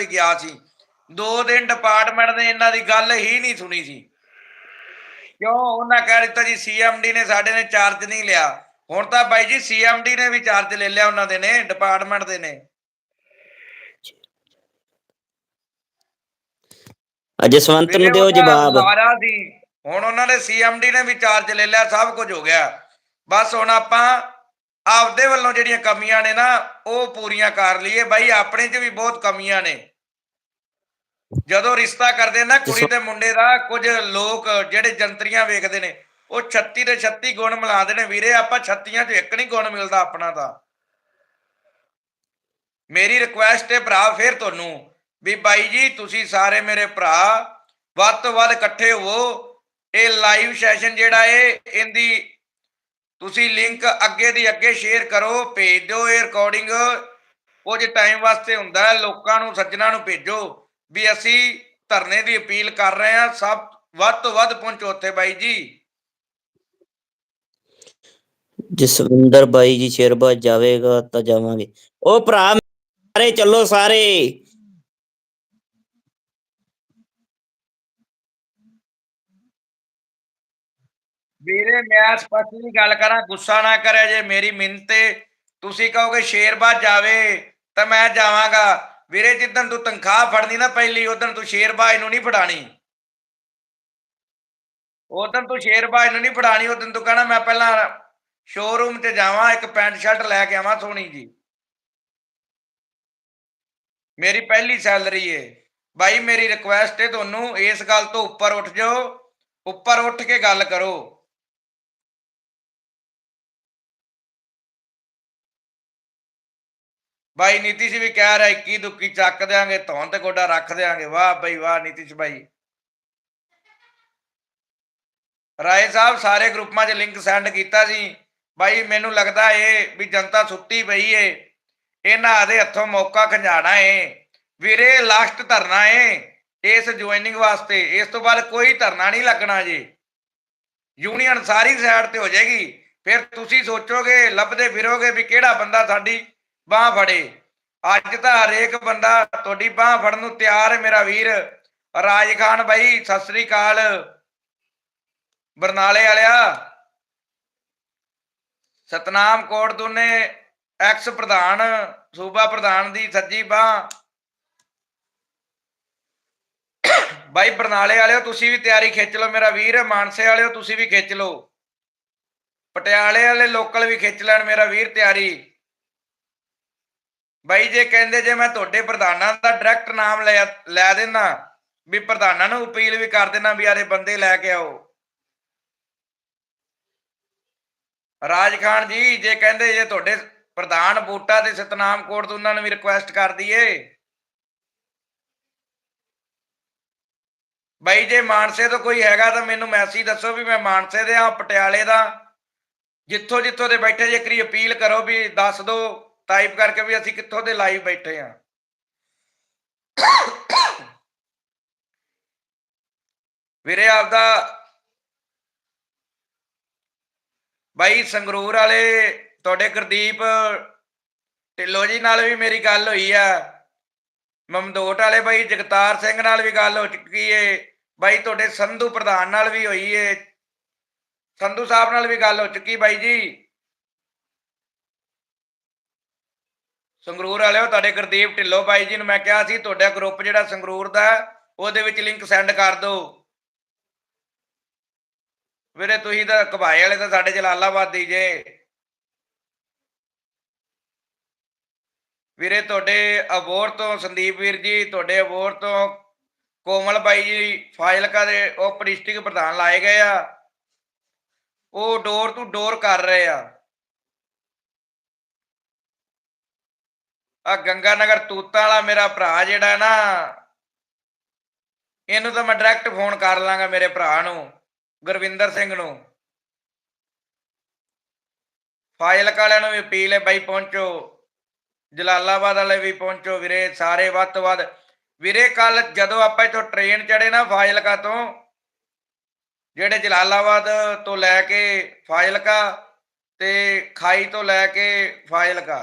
ਵੀ ਗਿਆ ਸੀ? ਦੋ ਦਿਨ ਡਿਪਾਰਟਮੈਂਟ ਨੇ ਇਹਨਾਂ ਦੀ ਗੱਲ ਹੀ ਨਹੀਂ ਸੁਣੀ ਸੀ। ਕਿਉਂ? ਉਹਨਾਂ ਕਹਿ ਦਿੱਤਾ ਜੀ ਸੀਐਮਡੀ ਨੇ ਸਾਡੇ ਨੇ ਚਾਰਜ ਨਹੀਂ ਲਿਆ। ਹੁਣ ਤਾਂ ਬਾਈ ਜੀ ਸੀਐਮਡੀ ਨੇ ਵੀ ਚਾਰਜ ਲੈ ਲਿਆ ਉਹਨਾਂ ਦੇ ਨੇ ਡਿਪਾਰਟਮੈਂਟ ਦੇ ਨੇ। ਜਸਵੰਤ ਨੂੰ ਦਿਓ ਜਵਾਬ। ਬੁਲਾਰਾ ਸੀ। ਹੁਣ ਉਹਨਾਂ ਨੇ ਸੀਐਮਡੀ ਨੇ ਵੀ ਚਾਰਜ ਲੈ ਲਿਆ ਸਭ ਕੁਝ ਹੋ ਗਿਆ। ਬਸ ਹੁਣ ਆਪਾਂ ਆਪਦੇ ਵੱਲੋਂ ਜਿਹੜੀਆਂ ਕਮੀਆਂ ਨੇ ਨਾ ਉਹ ਪੂਰੀਆਂ ਕਰ ਲਈਏ। ਬਾਈ ਆਪਣੇ 'ਚ ਵੀ ਬਹੁਤ ਕਮੀਆਂ ਨੇ। ਜਦੋਂ ਰਿਸ਼ਤਾ ਕਰਦੇ ਨਾ ਕੁੜੀ ਤੇ ਮੁੰਡੇ ਦਾ ਕੁਝ ਲੋਕ ਜਿਹੜੇ ਜੰਤਰੀਆਂ ਵੇਖਦੇ ਨੇ ਉਹ 36 ਦੇ 36 ਗੁਣ ਮਿਲਾਉਂਦੇ ਨੇ ਵੀਰੇ ਆਪਾਂ 36ਾਂ 'ਚ ਇੱਕ ਨਹੀਂ ਗੁਣ ਮਿਲਦਾ ਆਪਣਾ ਤਾਂ। ਮੇਰੀ ਰਿਕੁਐਸਟ ਹੈ ਭਰਾ ਫੇਰ ਤੁਹਾਨੂੰ ਵੀ ਬਾਈ ਜੀ ਤੁਸੀਂ ਸਾਰੇ ਮੇਰੇ ਭਰਾ ਵੱਧ ਤੋਂ ਵੱਧ ਇਕੱਠੇ ਹੋਵੋ। ਇਹ ਲਾਈਵ ਸੈਸ਼ਨ ਜਿਹੜਾ ਏ ਇਹਦੀ ਤੁਸੀਂ ਲਿੰਕ ਅੱਗੇ ਦੀ ਅੱਗੇ ਸ਼ੇਅਰ ਕਰੋ ਭੇਜ ਦਿਓ ਇਹ ਰਿਕਾਰਡਿੰਗ ਕੁਝ ਟਾਈਮ ਵਾਸਤੇ ਹੁੰਦਾ ਹੈ ਲੋਕਾਂ ਨੂੰ ਸੱਜਣਾ ਨੂੰ ਭੇਜੋ। ਵੀ ਅਸੀਂ ਧਰਨੇ ਦੀ ਅਪੀਲ ਕਰ ਰਹੇ ਹਾਂ ਸਭ ਵੱਧ ਤੋਂ ਵੱਧ ਪਹੁੰਚੋ ਉੱਥੇ ਬਾਈ ਜੀ। ਜਸਵਿੰਦਰ ਬਾਈ ਜੀ ਸ਼ੇਰਬਾਜ਼ ਜਾਵੇਗਾ ਤਾਂ ਜਾਵਾਂਗੇ। ਉਹ ਭਰਾ ਸਾਰੇ ਚੱਲੋ ਸਾਰੇ। ਵੀਰੇ ਮੈਂ ਸਪਸ਼ਟ ਦੀ ਗੱਲ ਕਰਾਂ ਗੁੱਸਾ ਨਾ ਕਰਿਆ ਜੇ ਮੇਰੀ ਮਿੰਤ ਤੇ। ਤੁਸੀਂ ਕਹੋਗੇ ਸ਼ੇਰਬਾਜ਼ ਜਾਵੇ ਤਾਂ ਮੈਂ ਜਾਵਾਂਗਾ। ਵੀਰੇ, ਜਿੱਦਣ ਤੂੰ ਤਨਖਾਹ ਫੜਨੀ ਨਾ ਪਹਿਲੀ ਉਦੋਂ ਤੂੰ ਸ਼ੇਰਬਾਜ਼ ਨੂੰ ਨਹੀਂ ਫੜਾਣੀ। ਉਦੋਂ ਤੂੰ ਸ਼ੇਰਬਾਜ਼ ਨੂੰ ਨਹੀਂ ਫੜਾਣੀ ਉਦੋਂ ਤੂੰ ਕਹਣਾ, ਮੈਂ ਪਹਿਲਾਂ ਸ਼ੋਰੂਮ ਤੇ ਜਾਵਾਂ, ਇੱਕ ਪੈਂਟ ਸ਼ਰਟ ਲੈ ਕੇ ਆਵਾਂ ਸੋਹਣੀ ਜੀ। ਮੇਰੀ ਪਹਿਲੀ ਸੈਲਰੀ ਏ। ਬਾਈ, ਮੇਰੀ ਰਿਕੁਐਸਟ ਏ ਤੁਹਾਨੂੰ, ਇਸ ਗੱਲ ਤੋਂ ਉੱਪਰ ਉੱਠ ਜਾਓ, ਉੱਪਰ ਉੱਠ ਕੇ ਗੱਲ ਕਰੋ। ਬਾਈ ਨੀਤੀਸ਼ ਵੀ ਕਹਿ ਰਿਹਾ 21 ਦੁੱਕੀ ਚੱਕ ਦੇਾਂਗੇ ਧੌਣ ਤੇ ਗੋਡਾ ਰੱਖ ਦੇਾਂਗੇ ਵਾਹ ਬਈ, ਵਾਹ ਨੀਤੀਸ਼ ਬਾਈ। ਰਾਏ ਸਾਹਿਬ ਸਾਰੇ ਗਰੁੱਪਾਂ 'ਚ ਲਿੰਕ ਸੈਂਡ ਕੀਤਾ ਸੀ। ਬਾਈ, ਮੈਨੂੰ ਲੱਗਦਾ ਏ ਵੀ ਜਨਤਾ ਸੁੱਤੀ ਪਈ ਏ। ਇਹਨਾਂ ਦੇ ਹੱਥੋਂ ਮੌਕਾ ਖੰਜਾਣਾ ਏ। ਵੀਰੇ ਲਾਸਟ ਧਰਨਾ ਏ ਇਸ ਜੁਆਇਨਿੰਗ ਵਾਸਤੇ। ਇਸ ਤੋਂ ਬਾਅਦ ਕੋਈ ਧਰਨਾ ਨਹੀਂ ਲੱਗਣਾ ਜੀ। ਯੂਨੀਅਨ ਸਾਰੀ ਸਾਈਡ ਤੇ ਹੋ ਜਾਏਗੀ। ਫਿਰ ਤੁਸੀਂ ਸੋਚੋਗੇ, ਲੱਭਦੇ ਫਿਰੋਗੇ ਵੀ ਕਿਹੜਾ ਬੰਦਾ ਸਾਡੀ ਬਾਹ ਫੜੇ। ਅੱਜ ਤਾਂ ਹਰੇਕ ਬੰਦਾ ਤੁਹਾਡੀ ਬਾਹ ਫੜਨ ਨੂੰ ਤਿਆਰ ਹੈ ਮੇਰਾ ਵੀਰ। ਰਾਜ ਖਾਨ ਬਾਈ, ਸਤਿ ਸ੍ਰੀ ਅਕਾਲ। ਬਰਨਾਲੇ ਵਾਲਿਆ। ਸਤਨਾਮ ਕੋਟ ਦੋਨੇ ਐਕਸ ਪ੍ਰਧਾਨ, ਸੂਬਾ ਪ੍ਰਧਾਨ ਦੀ ਸੱਜੀ ਬਾਹ। ਬਾਈ, ਬਰਨਾਲੇ ਵਾਲਿਓ, ਤੁਸੀਂ ਵੀ ਤਿਆਰੀ ਖਿੱਚ ਲਓ ਮੇਰਾ ਵੀਰ। ਮਾਨਸੇ ਵਾਲਿਓ, ਤੁਸੀਂ ਵੀ ਖਿੱਚ ਲਓ। ਪਟਿਆਲੇ ਵਾਲੇ ਲੋਕਲ ਵੀ ਖਿੱਚ ਲੈਣ ਮੇਰਾ ਵੀਰ ਤਿਆਰੀ। ਬਾਈ ਜੇ ਕਹਿੰਦੇ ਜੇ ਮੈਂ ਤੁਹਾਡੇ ਪ੍ਰਧਾਨਾਂ ਦਾ ਡਾਇਰੈਕਟ ਨਾਮ ਲੈ ਲੈ ਦੇਣਾ ਵੀ ਪ੍ਰਧਾਨਾਂ ਨੂੰ ਅਪੀਲ ਵੀ ਕਰ ਦੇਣਾ ਵੀ ਯਾਰੇ ਬੰਦੇ ਲੈ ਕੇ ਆਓ। ਰਾਜ ਖਾਨ ਜੀ, ਜੇ ਕਹਿੰਦੇ ਜੇ ਤੁਹਾਡੇ ਪ੍ਰਧਾਨ ਬੂਟਾ ਤੇ ਸਤਨਾਮ ਕੋਟ ਤੋਂ ਉਹਨਾਂ ਨੂੰ ਵੀ ਰਿਕੁਐਸਟ ਕਰ ਦਈਏ। ਬਾਈ ਜੇ ਮਾਨਸੇ ਤੋਂ ਕੋਈ ਹੈਗਾ ਤਾਂ ਮੈਨੂੰ ਮੈਸੇਜ ਦੱਸੋ ਵੀ ਮੈਂ ਮਾਨਸੇ ਦੇ ਆ, ਪਟਿਆਲੇ ਦਾ। ਜਿੱਥੋਂ ਜਿੱਥੋਂ ਦੇ ਬੈਠੇ ਜੇ ਕਰੀ ਅਪੀਲ ਕਰੋ ਵੀ ਦੱਸ ਦਿਓ ਟਾਈਪ ਕਰਕੇ ਵੀ ਅਸੀਂ ਕਿੱਥੋਂ ਦੇ ਲਾਈਵ ਬੈਠੇ ਆ। ਵੀਰੇ ਆਪਦਾ ਬਾਈ ਸੰਗਰੂਰ ਵਾਲੇ, ਤੁਹਾਡੇ ਗੁਰਦੀਪ ਢਿੱਲੋ ਜੀ ਨਾਲ ਵੀ ਮੇਰੀ ਗੱਲ ਹੋਈ ਆ। ਮਮਦੋਟ ਵਾਲੇ ਬਾਈ ਜਗਤਾਰ ਸਿੰਘ ਨਾਲ ਵੀ ਗੱਲ ਹੋ ਚੁੱਕੀ ਏ। ਬਾਈ ਤੁਹਾਡੇ ਸੰਧੂ ਪ੍ਰਧਾਨ ਨਾਲ ਵੀ ਹੋਈ ਏ। ਸੰਧੂ ਸਾਹਿਬ ਨਾਲ ਵੀ ਗੱਲ ਹੋ ਚੁੱਕੀ ਬਾਈ ਜੀ। ਸੰਗਰੂਰ ਵਾਲਿਓ, ਤੁਹਾਡੇ ਗੁਰਦੀਪ ਢਿੱਲੋ ਬਾਈ ਜੀ ਨੂੰ ਮੈਂ ਕਿਹਾ ਸੀ, ਤੁਹਾਡਾ ਗਰੁੱਪ ਜਿਹੜਾ ਸੰਗਰੂਰ ਦਾ, ਉਹਦੇ ਵਿੱਚ ਲਿੰਕ ਸੈਂਡ ਕਰ ਦਿਓ। ਵੀਰੇ, ਤੁਸੀਂ ਤਾਂ ਕਬਾਏ ਵਾਲੇ ਤਾਂ ਸਾਡੇ ਜਲਾਲਾਬਾਦ ਦੀ ਜੇ। ਵੀਰੇ, ਤੁਹਾਡੇ ਅਬੋਰ ਤੋਂ ਸੰਦੀਪ ਵੀਰ ਜੀ, ਤੁਹਾਡੇ ਅਬੋਰ ਤੋਂ ਕੋਮਲ ਬਾਈ ਜੀ, ਫਾਜ਼ਿਲਕਾ ਦੇ ਉਹ ਡਿਸਟ੍ਰਿਕਟ ਪ੍ਰਧਾਨ ਲਾਏ ਗਏ ਆ। ਉਹ ਡੋਰ ਟੂ ਡੋਰ ਕਰ ਰਹੇ ਆ। ਆ ਗੰਗਾ ਨਗਰ ਤੂਤਾਂ ਵਾਲਾ ਮੇਰਾ ਭਰਾ ਜਿਹੜਾ ਨਾ, ਇਹਨੂੰ ਤਾਂ ਮੈਂ ਡਾਇਰੈਕਟ ਫੋਨ ਕਰ ਲਾਂਗਾ ਮੇਰੇ ਭਰਾ ਨੂੰ, ਗੁਰਵਿੰਦਰ ਸਿੰਘ ਨੂੰ। ਫਾਜ਼ਿਲਕਾ ਵਾਲਿਆਂ ਨੂੰ ਵੀ ਅਪੀਲ ਹੈ ਬਾਈ ਪਹੁੰਚੋ, ਜਲਾਲਾਬਾਦ ਵਾਲੇ ਵੀ ਪਹੁੰਚੋ ਵੀਰੇ, ਸਾਰੇ ਵੱਧ ਤੋਂ ਵੱਧ। ਵੀਰੇ ਕੱਲ ਜਦੋਂ ਆਪਾਂ ਇਥੋਂ ਟ੍ਰੇਨ ਚੜੇ ਨਾ ਫਾਜ਼ਿਲਕਾ ਤੋਂ, ਜਿਹੜੇ ਜਲਾਲਾਬਾਦ ਤੋਂ ਲੈ ਕੇ ਫਾਜ਼ਿਲਕਾ ਤੇ ਖਾਈ ਤੋਂ ਲੈ ਕੇ ਫਾਜ਼ਿਲਕਾ